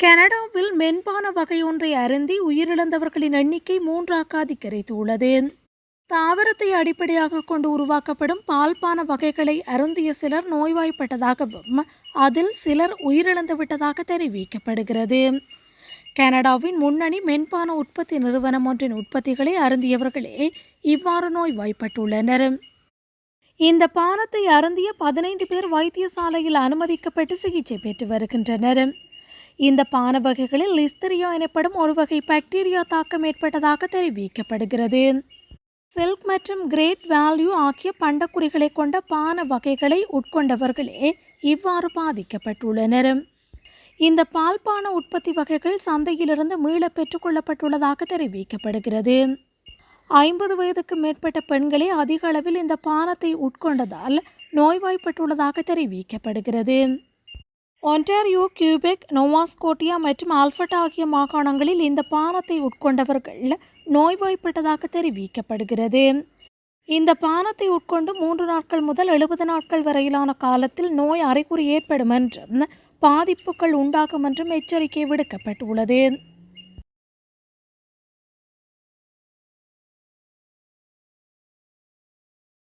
கனடாவில் மென்பான வகையொன்றை அருந்தி உயிரிழந்தவர்களின் எண்ணிக்கை மூன்றாக அதிகரித்துள்ளது தாவரத்தை அடிப்படையாக கொண்டு உருவாக்கப்படும் பால்பான வகைகளை அருந்திய சிலர் நோய்வாய்ப்பட்டதாகவும் அதில் சிலர் உயிரிழந்து விட்டதாக தெரிவிக்கப்படுகிறது. கனடாவின் முன்னணி மென்பான உற்பத்தி நிறுவனம் ஒன்றின் உற்பத்திகளை அருந்தியவர்களே இவ்வாறு நோய்வாய்ப்பட்டுள்ளனர். இந்த பானத்தை அருந்திய பதினைந்து பேர் வைத்தியசாலையில் அனுமதிக்கப்பட்டு சிகிச்சை பெற்று வருகின்றனர். இந்த பான வகைகளில் லிஸ்தரியா எனப்படும் ஒரு வகை பாக்டீரியா தாக்கம் ஏற்பட்டதாக தெரிவிக்கப்படுகிறது. சில்க் மற்றும் கிரேட் வேல்யூ ஆகிய பண்டக்குறிகளை கொண்ட பான வகைகளை உட்கொண்டவர்களே இவ்வாறு பாதிக்கப்பட்டுள்ளனர். இந்த பால்பான உற்பத்தி வகைகள் சந்தையிலிருந்து மீள பெற்றுக்கொள்ளப்பட்டுள்ளதாக தெரிவிக்கப்படுகிறது. ஐம்பது வயதுக்கு மேற்பட்ட பெண்களே அதிக அளவில் இந்த பானத்தை உட்கொண்டதால் நோய்வாய்ப்பட்டுள்ளதாக தெரிவிக்கப்படுகிறது. ஒன்டாரியோ கியூபெக் நோவாஸ்கோட்டியா மற்றும் ஆல்பர்ட் ஆகிய மாகாணங்களில் இந்த பானத்தை உட்கொண்டவர்கள் நோய்வாய்ப்பட்டதாக தெரிவிக்கப்படுகிறது. இந்த பானத்தை உட்கொண்டு மூன்று நாட்கள் முதல் எழுபது நாட்கள் வரையிலான காலத்தில் நோய் அறிகுறி ஏற்படும் என்றும் பாதிப்புகள் உண்டாகும் என்றும் எச்சரிக்கை விடுக்கப்பட்டுள்ளது.